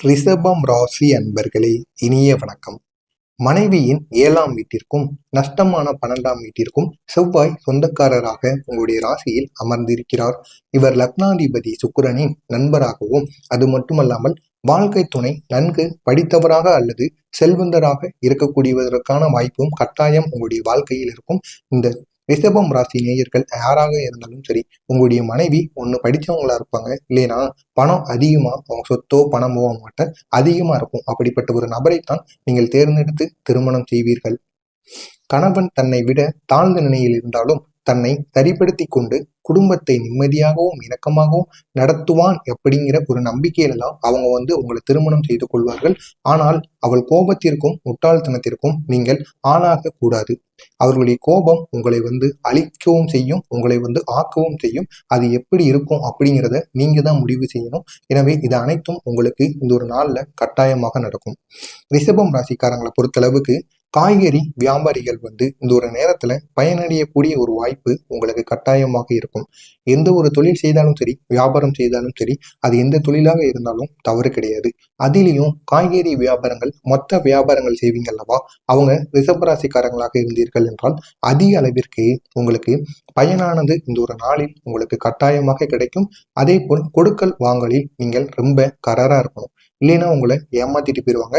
ரிஷபம் ராசி அன்பர்களே இனிய வணக்கம். மனைவியின் ஏழாம் வீட்டிற்கும் நஷ்டமான பன்னெண்டாம் வீட்டிற்கும் செவ்வாய் சொந்தக்காரராக உங்களுடைய ராசியில் அமர்ந்திருக்கிறார். இவர் லக்னாதிபதி சுக்கிரனின் நண்பராகவும் அது மட்டுமல்லாமல் வாழ்க்கை துணை நன்கு படித்தவராக அல்லது செல்வந்தராக இருக்கக்கூடியதற்கான வாய்ப்பும் கட்டாயம் உங்களுடைய வாழ்க்கையில் இருக்கும். இந்த ரிஷபம் ராசி நேயர்கள் யாராக இருந்தாலும் சரி உங்களுடைய மனைவி ஒன்று படித்தவங்களா இருப்பாங்க. இல்லைனா பணம் அதிகமாக அவங்க சொத்தோ பணமோ அவங்ககிட்ட அதிகமாக இருக்கும். அப்படிப்பட்ட ஒரு நபரைத்தான் நீங்கள் தேர்ந்தெடுத்து திருமணம் செய்வீர்கள். கணவன் தன்னை விட தாழ்ந்த நிலையில் இருந்தாலும் தன்னை சரிப்படுத்தி கொண்டு குடும்பத்தை நிம்மதியாகவும் இணக்கமாகவும் நடத்துவான் அப்படிங்கிற ஒரு நம்பிக்கையில தான் அவங்க வந்து உங்களை திருமணம் செய்து கொள்வார்கள். ஆனால் அவள் கோபத்திற்கும் முட்டாள்தனத்திற்கும் நீங்கள் ஆளாக கூடாது. அவர்களுடைய கோபம் உங்களை வந்து அழிக்கவும் செய்யும் உங்களை வந்து ஆக்கவும் செய்யும். அது எப்படி இருக்கும் அப்படிங்கிறத நீங்க தான் முடிவு செய்யணும். எனவே இது அனைத்தும் உங்களுக்கு இந்த ஒரு நாள்ல கட்டாயமாக நடக்கும். ரிஷபம் ராசிக்காரங்களை பொறுத்தளவுக்கு காய்கறி வியாபாரிகள் வந்து இந்த ஒரு நேரத்தில் பயனடையக்கூடிய ஒரு வாய்ப்பு உங்களுக்கு கட்டாயமாக இருக்கும். எந்த ஒரு தொழில் செய்தாலும் சரி வியாபாரம் செய்தாலும் சரி அது எந்த தொழிலாக இருந்தாலும் தவறு கிடையாது. அதிலையும் காய்கறி வியாபாரங்கள் மொத்த வியாபாரங்கள் செய்வீங்க அல்லவா? அவங்க ரிசபராசிக்காரங்களாக இருந்தீர்கள் என்றால் அதிக அளவிற்கு உங்களுக்கு பயனானது இந்த ஒரு நாளில் உங்களுக்கு கட்டாயமாக கிடைக்கும். அதே போல் கொடுக்கல் வாங்கலில் நீங்கள் ரொம்ப கராரா இருக்கணும். இல்லைன்னா உங்களை ஏமாத்திட்டு போயிடுவாங்க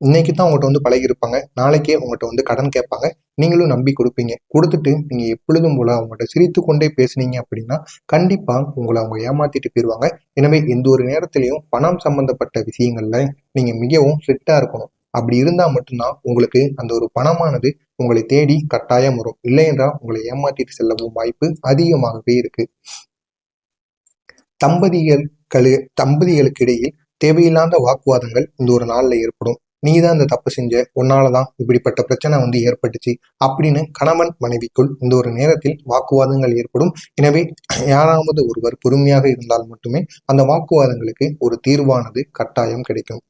இன்னைக்கு தான் உங்கள்கிட்ட வந்து பழகிருப்பாங்க நாளைக்கே உங்கள்கிட்ட வந்து கடன் கேட்பாங்க. நீங்களும் நம்பி கொடுப்பீங்க. கொடுத்துட்டு நீங்கள் எப்பொழுதும் போல அவங்கள்ட்ட சிரித்து கொண்டே பேசுனீங்க அப்படின்னா கண்டிப்பாக உங்களை அவங்க ஏமாத்திட்டு போயிடுவாங்க எனவே எந்த ஒரு நேரத்திலையும் பணம் சம்பந்தப்பட்ட விஷயங்களில் நீங்கள் மிகவும் ஸ்ட்ரிக்டாக இருக்கணும். அப்படி இருந்தால் மட்டும்தான் உங்களுக்கு அந்த ஒரு பணமானது உங்களை தேடி கட்டாயம் வரும். இல்லை என்றால் உங்களை ஏமாற்றிட்டு செல்லவும் வாய்ப்பு அதிகமாகவே இருக்கு. தம்பதிகளுக்கு தம்பதிகளுக்கு இடையில் தேவையில்லாத வாக்குவாதங்கள் இந்த ஒரு நாளில் ஏற்படும். நீ தான் இந்த தப்பு செஞ்ச உன்னாலதான் இப்படிப்பட்ட பிரச்சனை வந்து ஏற்பட்டுச்சு அப்படின்னு கணவன் மனைவிக்குள் இந்த ஒரு நேரத்தில் வாக்குவாதங்கள் ஏற்படும். எனவே யாராவது ஒருவர் பொறுமையாக இருந்தால் மட்டுமே அந்த வாக்குவாதங்களுக்கு ஒரு தீர்வானது கட்டாயம் கிடைக்கும்.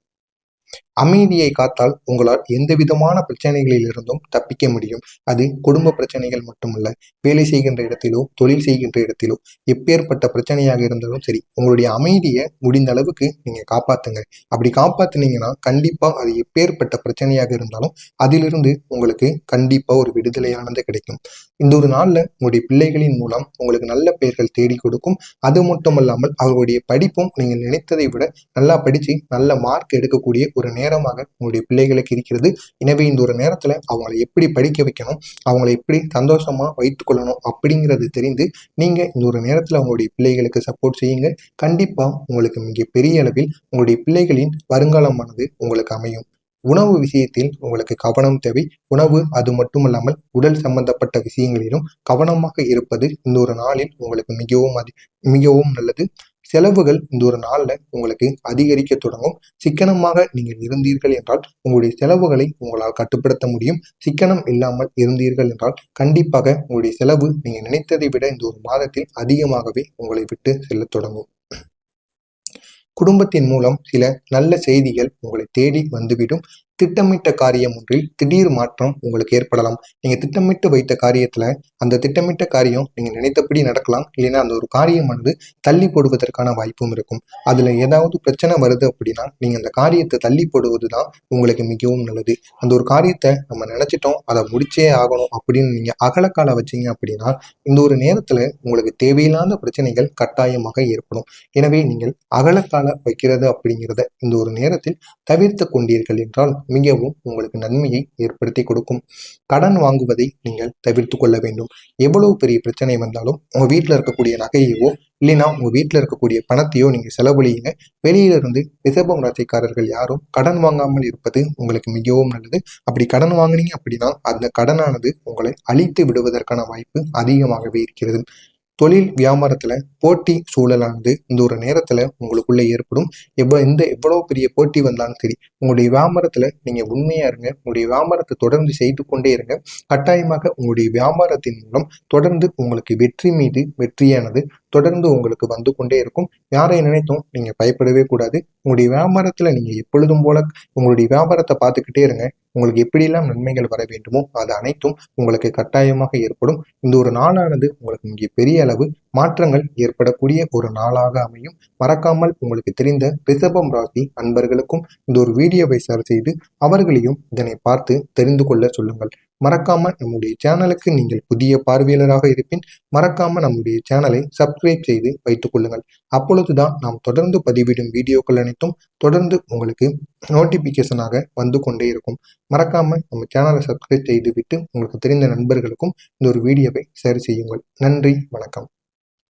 அமைதியை காத்தால் உங்களால் எந்த விதமான பிரச்சனைகளிலிருந்தும் தப்பிக்க முடியும். அது குடும்ப பிரச்சனைகள் மட்டுமல்ல வேலை செய்கின்ற இடத்திலோ தொழில் செய்கின்ற இடத்திலோ எப்பேற்பட்ட பிரச்சனையாக இருந்தாலும் சரி உங்களுடைய அமைதியை முடிந்த அளவுக்கு நீங்க காப்பாத்துங்க. அப்படி காப்பாத்துனீங்கன்னா கண்டிப்பா அது எப்பேற்பட்ட பிரச்சனையாக இருந்தாலும் அதிலிருந்து உங்களுக்கு கண்டிப்பா ஒரு விடுதலையானது கிடைக்கும். இந்த ஒரு நாள்ல உங்களுடைய பிள்ளைகளின் மூலம் உங்களுக்கு நல்ல பெயர்கள் தேடி கொடுக்கும். அது மட்டுமல்லாமல் அவர்களுடைய படிப்பும் நீங்கள் நினைத்ததை விட நல்லா படிச்சு நல்ல மார்க் எடுக்கக்கூடிய ஒரு நேரமாக உங்களுடைய பிள்ளைகளுக்கு இருக்கிறது. எனவே இந்த ஒரு நேரத்தில் அவங்களை எப்படி படிக்க வைக்கணும்? அவங்களை எப்படி சந்தோஷமா வைத்துக்கொள்ளணும் அப்படிங்கிறது தெரிந்து நீங்க இந்த ஒரு நேரத்தில் உங்களுடைய பிள்ளைகளுக்கு சப்போர்ட் செய்யுங்க. கண்டிப்பா உங்களுக்கு மிக பெரிய அளவில் உங்களுடைய பிள்ளைகளின் வருங்காலமானது உங்களுக்கு அமையும். உணவு விஷயத்தில் உங்களுக்கு கவனம் தேவை. உணவு அது மட்டுமல்லாமல் உடல் சம்பந்தப்பட்ட விஷயங்களிலும் கவனமாக இருப்பது இந்த ஒரு நாளில் உங்களுக்கு மிகவும் அதி மிகவும் நல்லது. செலவுகள் இந்த ஒரு நாள்ல உங்களுக்கு அதிகரிக்க தொடங்கும். சிக்கனமாக நீங்கள் இருந்தீர்கள் என்றால் உங்களுடைய செலவுகளை உங்களால் கட்டுப்படுத்த முடியும். சிக்கனம் இல்லாமல் இருந்தீர்கள் என்றால் கண்டிப்பாக உங்களுடைய செலவு நீங்கள் நினைத்ததை விட இந்த ஒரு மாதத்தில் அதிகமாகவே உங்களை விட்டு செல்ல தொடங்கும். குடும்பத்தின் மூலம் சில நல்ல செய்திகள் உங்களை தேடி வந்துவிடும். திட்டமிட்ட காரியம் ஒன்றில் திடீர் மாற்றம் உங்களுக்கு ஏற்படலாம். நீங்கள் திட்டமிட்டு வைத்த காரியத்தில் அந்த திட்டமிட்ட காரியம் நீங்கள் நினைத்தபடி நடக்கலாம். இல்லைன்னா அந்த ஒரு காரியமானது தள்ளி போடுவதற்கான வாய்ப்பும் இருக்கும். அதில் ஏதாவது பிரச்சனை வருது அப்படின்னா நீங்கள் அந்த காரியத்தை தள்ளி போடுவது தான் உங்களுக்கு மிகவும் நல்லது. அந்த ஒரு காரியத்தை நம்ம நினச்சிட்டோம் அதை முடிச்சே ஆகணும் அப்படின்னு நீங்கள் அகலக்கால வச்சிங்க அப்படின்னா இந்த ஒரு நேரத்தில் உங்களுக்கு தேவையில்லாத பிரச்சனைகள் கட்டாயமாக ஏற்படும். எனவே நீங்கள் அகலக்கால வைக்கிறது அப்படிங்கிறத இந்த ஒரு நேரத்தில் தவிர்த்து கொண்டீர்கள் என்றால் மிகவும் உங்களுக்கு நன்மையை ஏற்படுத்தி கொடுக்கும். கடன் வாங்குவதை நீங்கள் தவிர்த்து கொள்ள வேண்டும். எவ்வளவு பெரிய பிரச்சனை வந்தாலும் உங்க வீட்டில் இருக்கக்கூடிய நகையவோ இல்லைன்னா உங்க வீட்டில் இருக்கக்கூடிய பணத்தையோ நீங்க செலவழியுங்க வெளியிலிருந்து ரிசர்வம் ராசிக்காரர்கள் யாரும் கடன் வாங்காமல் இருப்பது உங்களுக்கு மிகவும் நல்லது. அப்படி கடன் வாங்கினீங்க அப்படின்னா அந்த கடனானது உங்களை அழித்து விடுவதற்கான வாய்ப்பு அதிகமாகவே இருக்கிறது. தொழில் வியாபாரத்தில் போட்டி சூழலானது இந்த ஒரு நேரத்தில் உங்களுக்குள்ளே ஏற்படும். எவ்வளோ எந்த எவ்வளோ பெரிய போட்டி வந்தாலும் சரி உங்களுடைய வியாபாரத்தில் நீங்கள் உண்மையாக இருங்க உங்களுடைய வியாபாரத்தை தொடர்ந்து செய்து கொண்டே இருங்க. கட்டாயமாக உங்களுடைய வியாபாரத்தின் மூலம் தொடர்ந்து உங்களுக்கு வெற்றி மீது வெற்றியானது தொடர்ந்து உங்களுக்கு வந்து கொண்டே இருக்கும். யாரை நினைத்தும் நீங்கள் பயப்படவே கூடாது. உங்களுடைய வியாபாரத்தில் நீங்கள் எப்பொழுதும் போல உங்களுடைய வியாபாரத்தை பார்த்துக்கிட்டே இருங்க. உங்களுக்கு எப்படியெல்லாம் நன்மைகள் வர வேண்டுமோ அது அனைத்தும் உங்களுக்கு கட்டாயமாக ஏற்படும். இந்த ஒரு நாளானது உங்களுக்கு மிக பெரிய அளவு மாற்றங்கள் ஏற்படக்கூடிய ஒரு நாளாக அமையும். மறக்காமல் உங்களுக்கு தெரிந்த ரிஷபம் ராசி அன்பர்களுக்கும் இந்த ஒரு வீடியோவை ஷேர் செய்து அவர்களையும் இதனை பார்த்து தெரிந்து கொள்ள சொல்லுங்கள். மறக்காம நம்முடைய சேனலுக்கு நீங்கள் புதிய பார்வையாளராக இருப்பின் மறக்காம நம்முடைய சேனலை சப்ஸ்கிரைப் செய்து வைத்துக் கொள்ளுங்கள். அப்பொழுதுதான் நாம் தொடர்ந்து பதிவிடும் வீடியோக்கள் அனைத்தும் தொடர்ந்து உங்களுக்கு நோட்டிபிகேஷனாக வந்து கொண்டே இருக்கும். மறக்காம நம்ம சேனலை சப்ஸ்கிரைப் செய்து விட்டு உங்களுக்கு தெரிந்த நண்பர்களுக்கும் இந்த ஒரு வீடியோவை ஷேர் செய்யுங்கள். நன்றி வணக்கம்.